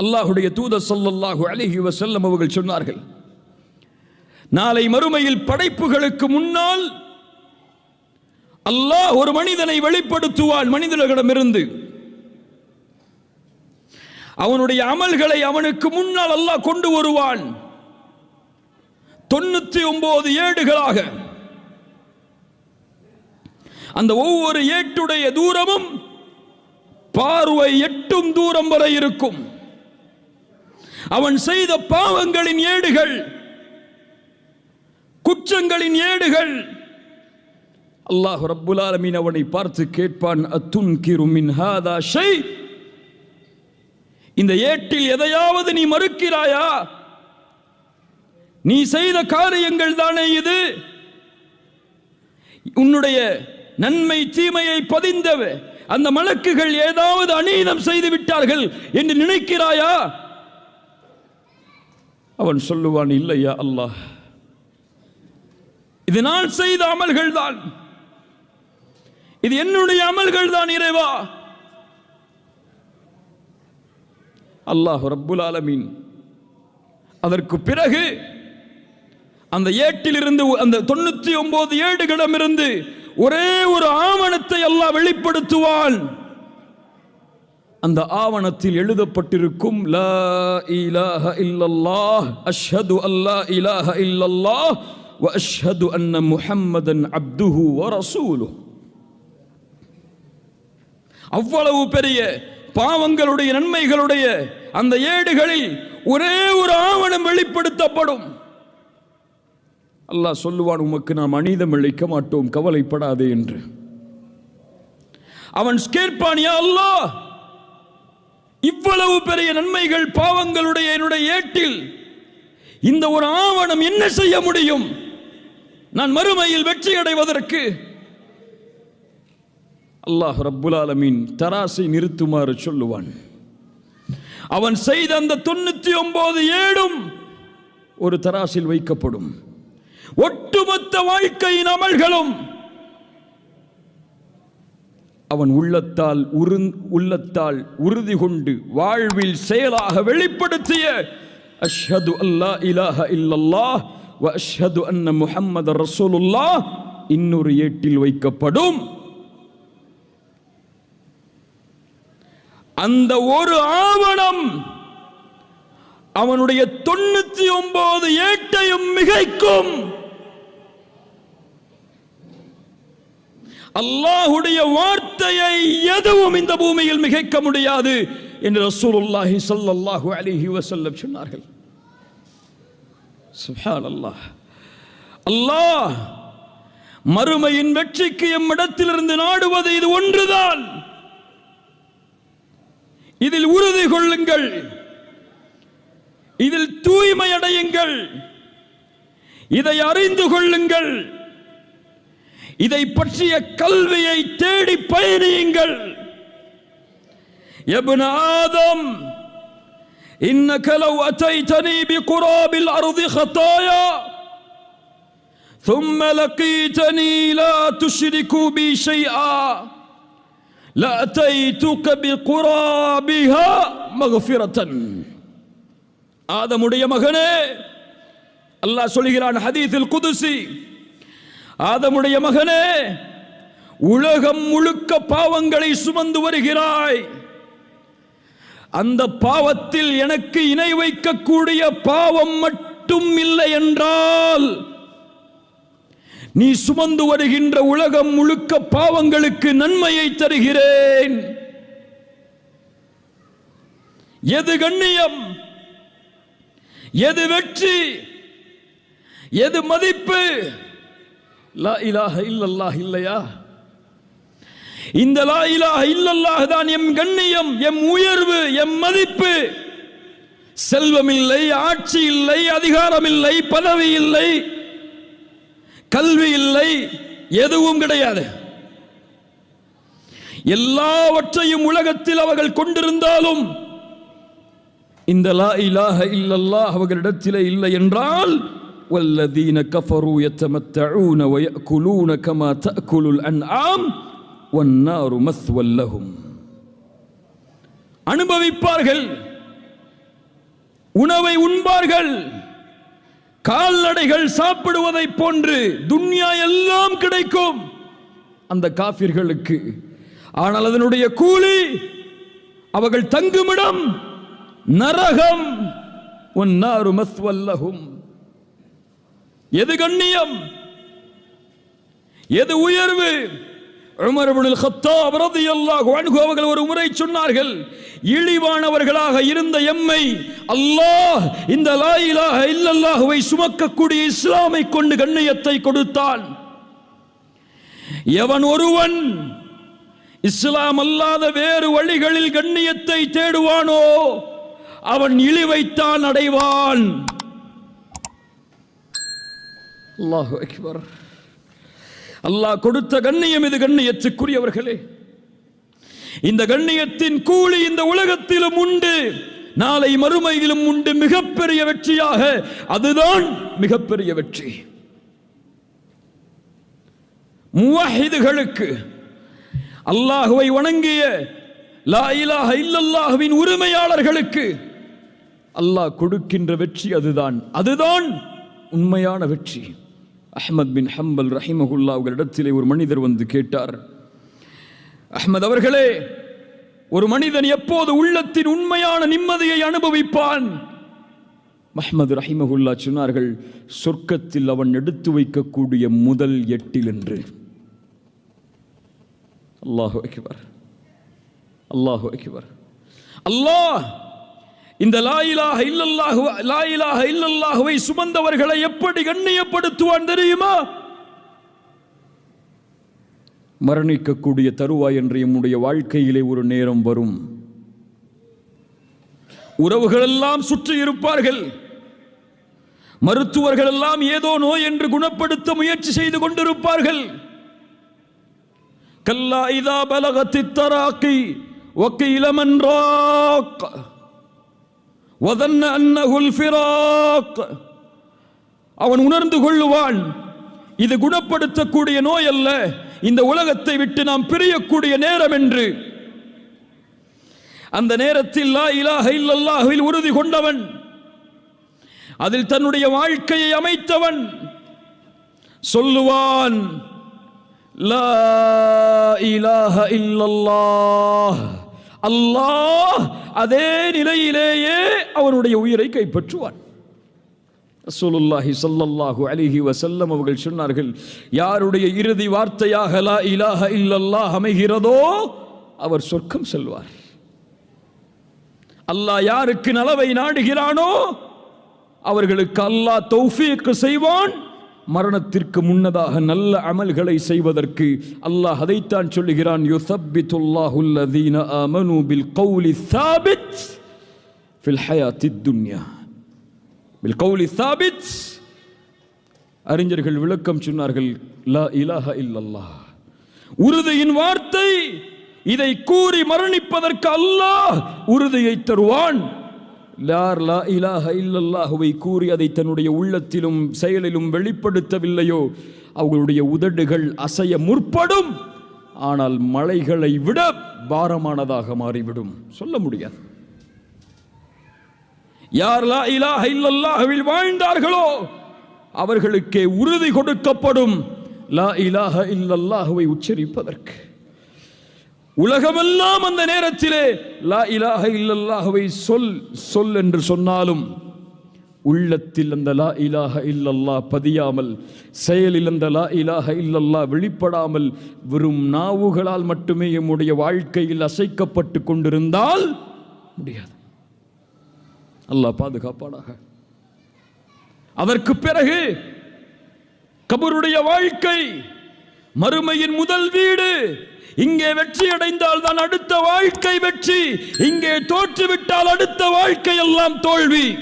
அல்லாஹுடைய தூத சொல்லல்லாஹு அலைஹி வசல்லம் அவர்கள் சொன்னார்கள் நாளை மறுமையில் படைப்புகளுக்கு முன்னால் அல்லாஹ் ஒரு மனிதனை வெளிப்படுத்துவான் மனிதர்களிடமிருந்து. அவனுடைய அமல்களை அவனுக்கு முன்னால் அல்லாஹ் கொண்டு வருவான். தொண்ணூத்தி ஒன்பது ஏடுகளாக அந்த ஒவ்வொரு ஏட்டுடைய தூரமும் பார்வை எட்டும் தூரம் வரை இருக்கும். அவன் செய்த பாவங்களின் ஏடுகள் குற்றங்களின் ஏடுகள். அல்லாஹ் ரப்புல் ஆலமீன் அவனை பார்த்து கேட்பான் அத்துன்கிரு மின் ஹாதா ஷை இந்த ஏட்டில் எதையாவது நீ மறுக்கிறாயா? நீ செய்த காரியங்கள் தானே இது? உன்னுடைய நன்மை தீமையை பதிந்தவ அந்த மலக்குகள் ஏதாவது அநீதம் செய்து விட்டார்கள் என்று நினைக்கிறாயா? அவன் சொல்லுவான் இல்லையா அல்லாஹ்? இது நான் செய்த அமல்கள் தான். இது என்னுடைய அமல்கள் தான் இறைவா. அல்லாஹ் ரப்புல் ஆலமீன். அதற்கு பிறகு அந்த ஏட்டிலிருந்து அந்த தொண்ணூத்தி ஒன்பது ஏடுகளிடமிருந்து ஒரே ஒரு ஆவணத்தை அல்லாஹ் வெளிப்படுத்துவான். அந்த ஆவணத்தில் எழுதப்பட்டிருக்கும் லா இலாஹ இல்லல்லாஹ் அஷ்ஹது அல்லா இலாஹ இல்லல்லாஹ் வ அஷ்ஹது அன்ன முஹம்மதன் அப்துஹு வ ரசூலு அவ்வளவு பெரிய பாவங்களுடைய நன்மைகளுடைய அந்த ஏடுகளில் ஒரே ஒரு ஆவணம் வெளிப்படுத்தப்படும். அல்லாஹ் சொல்லுவான் உமக்கு நாம் அநீதம் இழைக்க மாட்டோம் கவலைப்படாதே என்று. அவன் கேட்பான் யா அல்லாஹ் இவ்வளவு பெரிய நன்மைகள் பாவங்களுடைய என்னுடைய ஏட்டில். இந்த ஒரு ஆவணம் என்ன செய்ய முடியும்? நான் மறுமையில் வெற்றி அடைவதற்கு. அல்லாஹ் ரப்புல் ஆலமீன் தராசை நிறுத்துமாறு சொல்லுவான். அவன் செய்த அந்த தொண்ணூத்தி ஒன்பது ஏடும் ஒரு தராசில் வைக்கப்படும். ஒட்டுமொத்த வாழ்க்கையின் அமல்களும் அவன் உள்ளத்தால் உரு உள்ளத்தால் உறுதி கொண்டு வாழ்வில் செயலாக வெளிப்படுத்திய அஷ்ஹது அல்லா இலாஹ இல்லல்லா வ அஷ்ஹது அன்ன முஹம்மது ரசூலுல்லா இன்னொரு ஏட்டில் வைக்கப்படும். அந்த ஒரு ஆவணம் அவனுடைய தொண்ணூத்தி ஒன்பது ஏட்டையும் மிகைக்கும். அல்லாஹுடைய வார்த்தையை எதுவும் இந்த பூமியில் மிகைக்க முடியாது என்று ரசூலுல்லாஹி ஸல்லல்லாஹு அலைஹி வஸல்லம் சொன்னார்கள். சுப்ஹானல்லாஹ் அல்லாஹ் மறுமையின் வெற்றிக்கு எம்மிடத்திலிருந்து நாடுவது இது ஒன்றுதான். இதில் உறுதி கொள்ளுங்கள். இதில் தூய்மை அடையுங்கள். இதை அறிந்து கொள்ளுங்கள். இதை பற்றிய கல்வியை தேடி பயணியுங்கள் ابن آدم إنك لو أتيتني بقراب الأرض خطايا ثم لقيتني لا تشرك بي شيئا لأتيتك بقرابها مغفرة ஆதமுடைய மகனே அல்லாஹ் சொல்கிறான் ஹதீஸில் குதுசி ஆதமுடைய மகனே உலகம் முழுக்க பாவங்களை சுமந்து வருகிறாய். அந்த பாவத்தில் எனக்கு இணை வைக்கக்கூடிய பாவம் மட்டும் இல்லை என்றால் நீ சுமந்து வருகின்ற உலகம் முழுக்க பாவங்களுக்கு நன்மையை தருகிறேன். எது கண்ணியம் எது வெற்றி எது மதிப்பு லா இலாஹ இல்லல்லாஹ் இல்லையா? இந்த லா இலாஹ இல்லல்லாஹ் தான் எம் கண்ணியம் எம் உயர்வு எம் மதிப்பு. செல்வம் இல்லை ஆட்சி இல்லை அதிகாரம் இல்லை பதவி இல்லை கல்வி இல்லை எதுவும் கிடையாது. எல்லாவற்றையும் உலகத்தில் அவர்கள் கொண்டிருந்தாலும் இந்த லா இலாஹ இல்லல்லாஹ் அவர்களிடத்திலே இல்லை என்றால் والذين كفروا يتمتعون ويأكلون كما تأكل الأنعام والنار مثوى لهم அனுபவிப்பார்கள் உணவை உண்பார்கள் கால்நடைகள் சாப்பிடுவதை போன்று துன்யா எல்லாம் கிடைக்கும் அந்த காபிர்களுக்கு ஆனால் அதனுடைய கூலி அவர்கள் தங்குமிடம் நரகம் ஒன்னாரு மஸ்வல்லஹும் எது கண்ணியம்? எது உயர்வு? உமரபுல் இப்னுல் கத்தாப் ரலியல்லாஹு அன்ஹு அவர்கள் ஒரு முறை சொன்னார்கள் இழிவானவர்களாக இருந்த எம்மை அல்லாஹ் இந்த லா இலாஹ இல்லல்லாஹுவை சுமக்கக்கூடிய இஸ்லாமை கொண்டு கண்ணியத்தை கொடுத்தான். எவன் ஒருவன் இஸ்லாம் அல்லாத வேறு வழிகளில் கண்ணியத்தை தேடுவானோ அவன் இழிவைத்தான் அடைவான். அல்லாஹு அக்பர். அல்லாஹ் கொடுத்த கண்ணியம் இது கண்ணியத்துக்குரியவர்களே. இந்த கண்ணியத்தின் கூலி இந்த உலகத்திலும் உண்டு. நாளை மறுமையிலும் உண்டு. மிகப்பெரிய வெற்றியாக அதுதான் மிகப்பெரிய வெற்றி. முவாஹிதுகளுக்கு அல்லாஹுவை வணங்கிய லா இல்லல்லாஹுவின் உரிமையாளர்களுக்கு அல்லாஹ் கொடுக்கின்ற வெற்றி அதுதான். அதுதான் உண்மையான வெற்றி. அஹ்மத் பின் ஹம்பல் ரஹிமகுல்லா அவர்களிடத்திலே ஒரு மனிதர் வந்து கேட்டார் அஹ்மத் அவர்களே ஒரு மனிதன் எப்போது உள்ளத்தின் உண்மையான நிம்மதியை அனுபவிப்பான்? மஹ்மது ரஹிமகுல்லா சொன்னார்கள் சொர்க்கத்தில் அவன் எடுத்து வைக்கக்கூடிய முதல் எட்டில் என்று. அல்லாஹு அக்பர் அல்லாஹு அக்பர். அல்லாஹ் இந்த லாயிலாக இல்லல்லாஹு லாயிலாக இல்லல்லாஹுவை சுமந்தவர்களை எப்படி கண்ணியப்படுத்துவான் தெரியுமா? மரணிக்கக்கூடிய தருவாய் என்று என்னுடைய வாழ்க்கையிலே ஒரு நேரம் வரும். உறவுகள் எல்லாம் சுற்றி இருப்பார்கள். மருத்துவர்கள் எல்லாம் ஏதோ நோய் என்று குணப்படுத்த முயற்சி செய்து கொண்டிருப்பார்கள். கல்லா இதா பலகத்தி தராக்கி ஒக்கி இளமன்றாக் அவன் உணர்ந்து கொள்ளுவான் இது குணப்படுத்தக்கூடிய நோய் அல்ல இந்த உலகத்தை விட்டு நாம் பிரியக்கூடிய நேரம் என்று. அந்த நேரத்தில் லா இலாஹ இல்லல்லாஹுவில் உறுதி கொண்டவன் அதில் தன்னுடைய வாழ்க்கையை அமைத்தவன். சொல்லுவான் லா இலாஹ இல்லல்லாஹ். அல்லாஹ் அதே நிலையிலேயே அவனுடைய உயிரை கைப்பற்றுவான். ரசூலுல்லாஹி ஸல்லல்லாஹு அலைஹி வஸல்லம் அவர்கள் சொன்னார்கள் யாருடைய இறுதி வார்த்தையாக லா இலாஹ இல்லல்லாஹ் அமைகிறதோ அவர் சொர்க்கம் செல்வார். அல்லாஹ் யாருக்கு நலவை நாடுகிறானோ அவர்களுக்கு அல்லாஹ் தௌஃபீக் செய்வான் மரணத்திற்கு முன்னதாக நல்ல அமல்களை செய்வதற்கு அல்லாஹ் அதைத்தான் சொல்லுகிறான் யுசப்பித்துல்லாஹு அல்லதீன ஆமனு பில் கௌலி சாபித் ஃபில் ஹயாத்தித் துன்யா. பில் கௌலி சாபித். அறிஞர்கள் விளக்கம் சொன்னார்கள் லா இலாஹ இல்லல்லாஹ். உறுதியின் வார்த்தை இதை கூறி மரணிப்பதற்கு அல்லாஹ் உறுதியை தருவான். லார் லா இலாஹ இல்லல்லாஹுவை கூறி அதை தன்னுடைய உள்ளத்திலும் செயலிலும் வெளிப்படுத்தவில்லையோ அவர்களுடைய உதடுகள் அசைய முற்படும். ஆனால் மலைகளை விட பாரமானதாக மாறிவிடும். சொல்ல முடியாது. யார் லா இலாஹ இல்லல்லாஹுவில் வாழ்ந்தார்களோ அவர்களுக்கே உறுதி கொடுக்கப்படும். லா இலாஹ இல்லல்லாஹுவை உச்சரிப்பதற்கு. உலகமெல்லாம் அந்த நேரத்திலே லா இலாக இல்லல்லாகவை சொல் சொல் என்று சொன்னாலும் உள்ளத்தில் அந்த லா இலாக இல்லல்லா பதியாமல் செயலில் அந்த லா இலாக இல்லல்லாஹ் வெளிப்படாமல் வெறும் நாவுகளால் மட்டுமே எம்முடைய வாழ்க்கையில் அசைக்கப்பட்டு கொண்டிருந்தால் முடியாது. அல்லாஹ் பாதுகாப்பானாக. அதற்கு பிறகு கபருடைய வாழ்க்கை மறுமையின் முதல் வீடு. இங்கே வெற்றி அடைந்தால் தான் அடுத்த வாழ்க்கை வெற்றி. இங்கே தோற்றுவிட்டால் அடுத்த வாழ்க்கை எல்லாம் தோல்வி.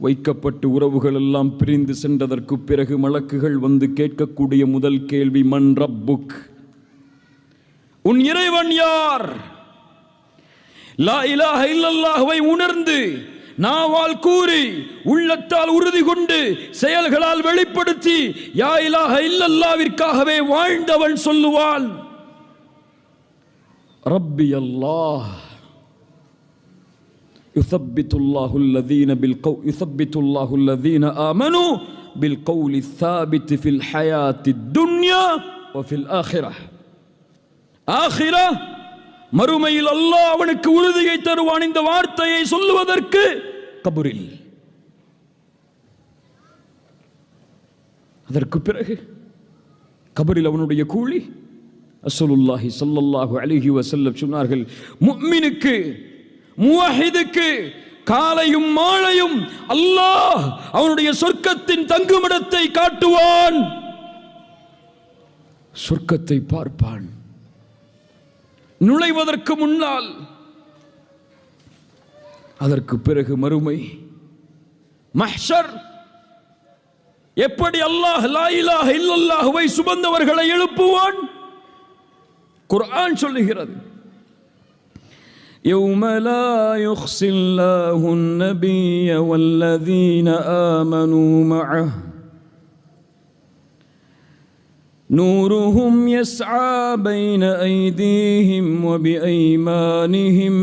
வைக்கப்பட்டு உறவுகள் எல்லாம் பிரிந்து சென்றதற்கு பிறகு மலக்குகள் வந்து கேட்கக்கூடிய முதல் கேள்வி மன் ரப்புக்? உன் இறைவன் யார்? லா இலாஹ இல்லல்லாஹுவை உணர்ந்து நாவால் கூறி உள்ளத்தால் உறுதி கொண்டு செயல்களால் வெளிப்படுத்தி யா இலாஹ இல்லல்லாவிற்காகவே வாழ்ந்தவன் சொல்லுவான் ரப்பி அல்லாஹ் يثبت الله الذين بالقول يثبت الله الذين آمنوا بالقول الثابت في الحياة الدنيا وفي الآخرة ஆகிரா மறுமையில் அல்லாஹ் அவனுக்கு உறுதியை தருவான். இந்த வார்த்தையை சொல்லுவதற்கு கபூரில். அதற்கு பிறகு கபரில் அவனுடைய கூலி அசலுல்லாஹி சல்லல்லாஹு அலிஹி வசல்லம் சொன்னார்கள் முஃமினுக்கு முவஹிதுக்கு காலையும் மாலையும் அல்லாஹ் அவனுடைய சொர்க்கத்தின் தங்குமிடத்தை காட்டுவான். சொர்க்கத்தை பார்ப்பான். நுழைவதற்கு முன்னால் அதற்கு பிறகு மறுமை மஹ்ஷர் எப்படி அல்லாஹ் லா இலாஹ இல்லல்லாஹுவை சுமந்தவர்களை எழுப்புவான் குர்ஆன் சொல்லுகிறது يوم لا يخزي الله النبي والذين آمنوا معه نورهم يسعى بين أيديهم وبأيمانهم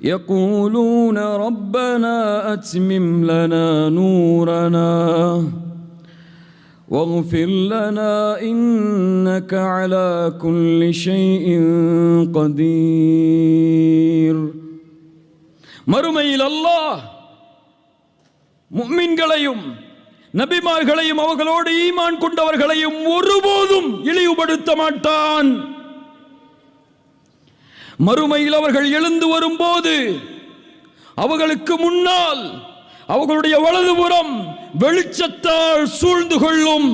يقولون ربنا أتمم لنا نورنا واغفر لنا إنك على كل شيء قدير மறுமையில் அல்லாஹ் முக்மின்களையும் நபிமார்களையும் அவர்களோடு ஈமான் கொண்டவர்களையும் ஒருபோதும் இழிவுபடுத்த மாட்டான். மறுமையில் அவர்கள் எழுந்து வரும்போது அவர்களுக்கு முன்னால் அவர்களுடைய வலதுபுறம் வெளிச்சத்தால் சூழ்ந்து கொள்ளும்.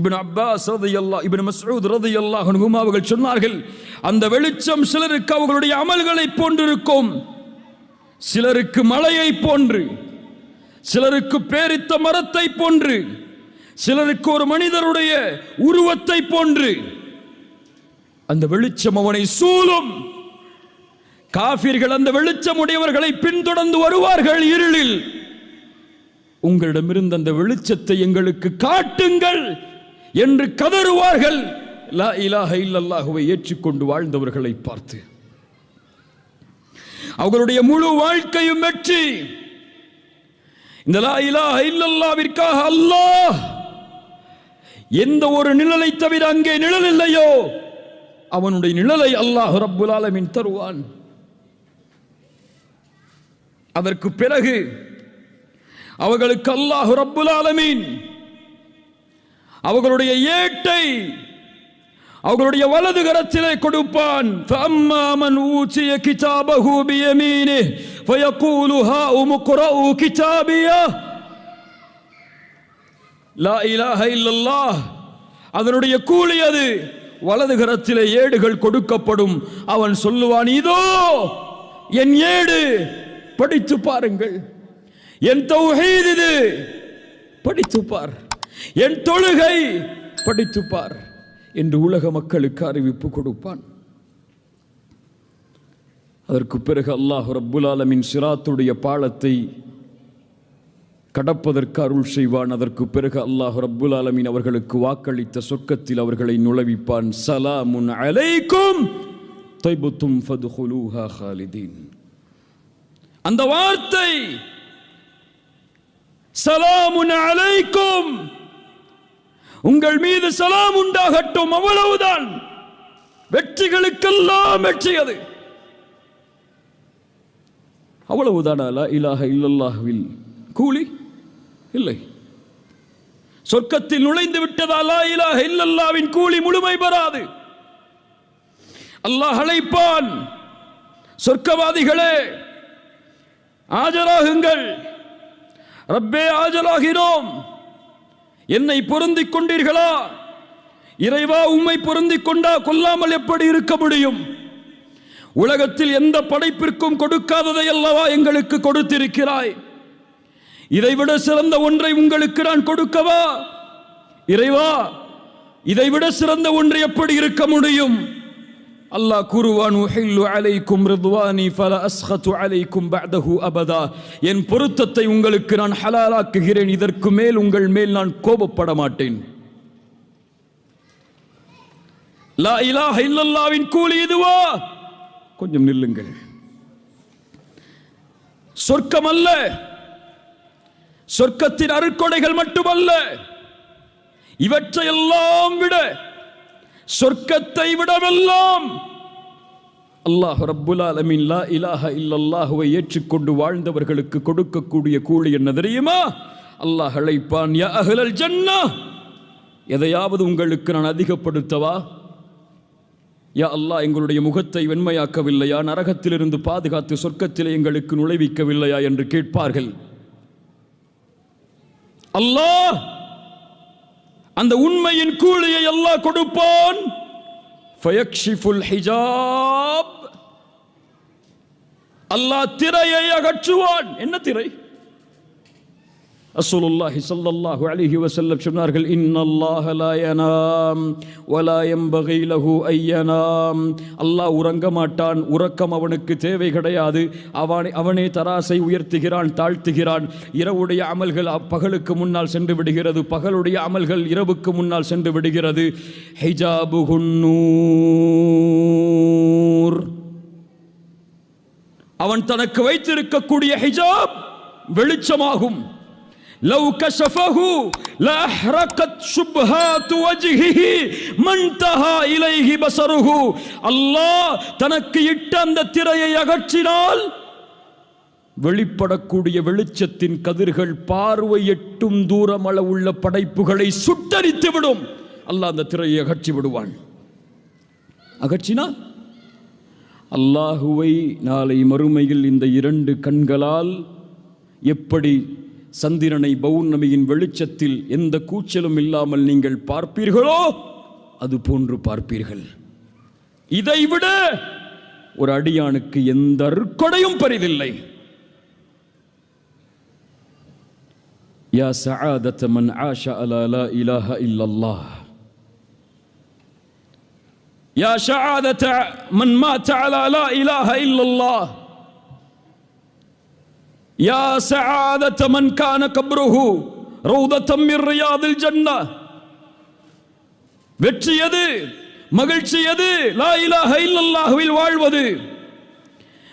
இபின் அப்பாஸ் ரதியல்லாஹ் இபின் மசூத் ரதியல்லாஹு அவர்கள் சொன்னார்கள் அந்த வெளிச்சம் சிலருக்கு அவர்களுடைய அமல்களை போன்றிருக்கும். சிலருக்கு மலையை போன்று. சிலருக்கு பேரித்த மரத்தை போன்று சிலருக்கு ஒரு மனிதருடைய உருவத்தை போன்று. அந்த வெளிச்சம் அவனை சூழும். காபிர்கள் அந்த வெளிச்சம் உடையவர்களை பின்தொடர்ந்து வருவார்கள் இருளில். உங்களிடமிருந்து அந்த வெளிச்சத்தை எங்களுக்கு காட்டுங்கள் என்று கதறுவார்கள். லா இலாஹ இல்லல்லாஹுவை ஏற்றுக்கொண்டு வாழ்ந்தவர்களை பார்த்து. அவர்களுடைய முழு வாழ்க்கையும் வெற்றி. இந்த லா இலாஹ இல்லல்லாவிற்காக அல்லாஹ் எந்த ஒரு நிழலை தவிர அங்கே நிழல் இல்லையோ அவனுடைய நிழலை அல்லாஹ் ரப்புல் ஆலமின் தருவான். அதற்கு பிறகு அவர்களுக்கு அல்லாஹ் ரப்புல் ஆலமீன் அவர்களுடைய ஏட்டை அவர்களுடைய வலது கரத்திலே கொடுப்பான். ஃபம்மாமன் ஊசிய கிதாபஹு பியமீனி ஃபயகூலு ஹா உமுக்ரஉ கிதாபியா லா இலாஹ இல்லல்லாஹ் அதனுடைய கூலி அது. வலது கரத்திலே ஏடுகள் கொடுக்கப்படும். அவன் சொல்லுவான் இதோ என் ஏடு. படித்து பாருங்கள். என் தௌஹீத் இது. படித்துப்பார் என் தொழுகை. படித்துப்பார் என்று உலக மக்களுக்கு அறிவிப்பு கொடுப்பான். அதற்கு பிறகு அல்லாஹ் ரப்புல் ஆலமின் சிராத்துடைய பாலத்தை கடப்பதற்கு அருள் செய்வான். அதற்கு பிறகு அல்லாஹ் ரப்புல் ஆலமின் அவர்களுக்கு வாக்களித்த சொர்க்கத்தில் அவர்களை நுழைவிப்பான். சலாமுன் அலைக்கும் தைபுத்தும் ஃபதுஹுலூஹா ஹாலிதீன். அந்த வார்த்தை சலாமுன் அலைக்கும் உங்கள் மீது சலாம் உண்டாகட்டும் அவ்வளவுதான். வெற்றிகளுக்கெல்லாம் வெற்றி அது அவ்வளவுதான்? அலா இலாஹ இல்லல்லாஹ்வில். கூலி? இல்லை. சொர்க்கத்தில் நுழைந்து விட்டதாலா இலாக இல்லல்லாவின் கூலி முழுமை பெறாது. அல்லாஹ் அழைப்பான். சொர்க்கவாதிகளே ஆஜராகுங்கள். ரப்பே ஆஜராகிறோம். என்னை பொருந்திக் கொண்டீர்களா? இறைவா உம்மை பொருந்திக் கொண்டா கொல்லாமல் எப்படி இருக்க முடியும்? உலகத்தில் எந்த படைப்பிற்கும் கொடுக்காததை அல்லவா எங்களுக்கு கொடுத்திருக்கிறாய்? இதைவிட சிறந்த ஒன்றை உங்களுக்கு நான் கொடுக்கவா? இறைவா இதைவிட சிறந்த ஒன்று எப்படி இருக்க முடியும்? அல்லாஹ் கூறுவான் உஹில்லு அலைக்கும் ரிதுவானி ஃபல அஸ்ஹத்து அலைக்கும் பஅதஹு அபதா. என் பொருத்தத்தை உங்களுக்கு நான் ஹலாலாக்குகிறேன் இதற்கு மேல் உங்கள் மேல் நான் கோபப்பட மாட்டேன். லா இலாஹ இல்லல்லாவின் கூலி இதுவா? கொஞ்சம் நில்லுங்கள். சொர்க்கம் அல்ல சொர்க்கத்தின் அருக்கொடைகள் மட்டுமல்ல. இவற்றையெல்லாம் விட சொர்க்கத்தை விடவெல்லாம் அல்லாஹ் ரப்புல் அலமின் லா இலாஹ இல்லல்லாஹுவை ஏற்றுக்கொண்டு வாழ்ந்தவர்களுக்கு கொடுக்கக்கூடிய கூலி என்ன தெரியுமா? அல்லாஹ் அழைப்பான் யா அகலல் ஜன்னா எதையாவது உங்களுக்கு நான் அதிகப்படுத்தவா? யா அல்லாஹ் எங்களுடைய முகத்தை வெண்மையாக்கவில்லையா? நரகத்திலிருந்து பாதுகாத்து சொர்க்கத்திலே எங்களுக்கு நுழைவிக்கவில்லையா? என்று கேட்பார்கள். அல்லாஹ் அந்த உண்மையின் கூலியை எல்லாம் கொடுப்பான். ஹிஜாப். அல்லாஹ் திரையை அகற்றுவான். என்ன திரை? ரசூலுல்லாஹி ஸல்லல்லாஹு அலைஹி வஸல்லம் சொன்னார்கள் இன்னல்லாஹ லா யனாம் வலா யம்பகி லஹு ஐயனாம் அல்லாஹ் உறங்க மாட்டான் உறக்கம் அவனுக்கு தேவை கிடையாது. அவனை அவனே தராசை உயர்த்துகிறான் தாழ்த்துகிறான். இரவுடைய அமல்கள் பகலுக்கு முன்னால் சென்று விடுகிறது. பகலுடைய அமல்கள் இரவுக்கு முன்னால் சென்று விடுகிறது. ஹிஜாபுகுன்னூர் அவன் தனக்கு வைத்திருக்கக்கூடிய ஹிஜாப் வெளிச்சமாகும். لو كشفه لاحرقت شبهات وجهه ما انتهى اليه بصره அல்லாஹ் தனக்கு இட்ட அந்த திரையை அகற்றினால் வெளிப்படக்கூடிய வெளிச்சத்தின் கதிர்கள் பார்வை எட்டும் தூரம் அளவுள்ள படைப்புகளை சுட்டரித்து விடும் அல்லாஹ் அந்த திரையை அகற்றி விடுவான் அகற்றினால் அல்லாஹுவை நாளை மறுமையில் இந்த இரண்டு கண்களால் எப்படி சந்திரனை பௌர்ணமியின் வெளிச்சத்தில் எந்த கூச்சலும் இல்லாமல் நீங்கள் பார்ப்பீர்களோ அது போன்று பார்ப்பீர்கள். இதைவிட ஒரு அடியானுக்கு எந்த அற்கொடையும் பெரிதில்லை யா சஆதத மன் ஆஷா அலா லா இலாஹ இல்லல்லாஹ். யா ஷஆதத மன் மாத அலா லா இலாஹ இல்லல்லாஹ். يا سعادة من كان قبره روضة من رياض الجنة வெற்றி எது மகிழ்ச்சி எது லா இலாஹ இல்லல்லாஹுவில் வாழ்வது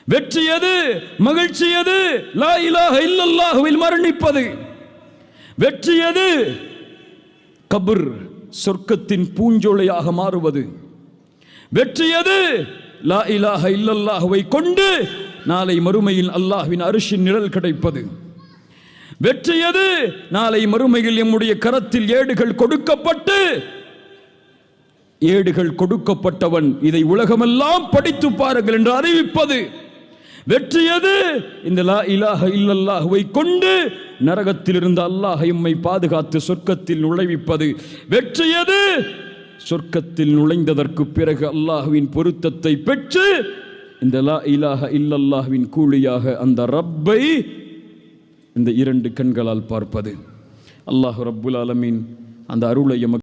வெற்றி எது மகிழ்ச்சி எது லா இலாஹ இல்லல்லாஹுவில் மரணிப்பது வெற்றி எது கபர் சொர்க்கத்தின் பூஞ்சோலையாக மாறுவது வெற்றி எது லா இலாஹ இல்லல்லாஹுவை கொண்டு நாளை மறுமையில் அல்லாஹ்வின் அரிசின் நிழல் கிடைப்பது. வெற்றி எது? நாளை மறுமையில் எம்முடைய கரத்தில் ஏடுகள் கொடுக்கப்பட்டு ஏடுகள் கொடுக்கப்பட்டவன் இதை உலகமெல்லாம் படித்து பாருங்கள் என்று அறிவிப்பது. வெற்றி எது? இந்த லா இலாக இல்லல்லாஹுவை கொண்டு நரகத்தில் இருந்த அல்லாஹ் எம்மை பாதுகாத்து சொர்க்கத்தில் நுழைவிப்பது. வெற்றி எது? சொர்க்கத்தில் நுழைந்ததற்கு பிறகு அல்லாஹுவின் பொருத்தத்தை பெற்று இந்த லா இலாக இல்லல்லாஹுவின் கூலியாக அந்த ரப்பை இந்த இரண்டு கண்களால் பார்ப்பது. அல்லாஹ் ரப்புல் அலமீன் அந்த அருளை எமக்கு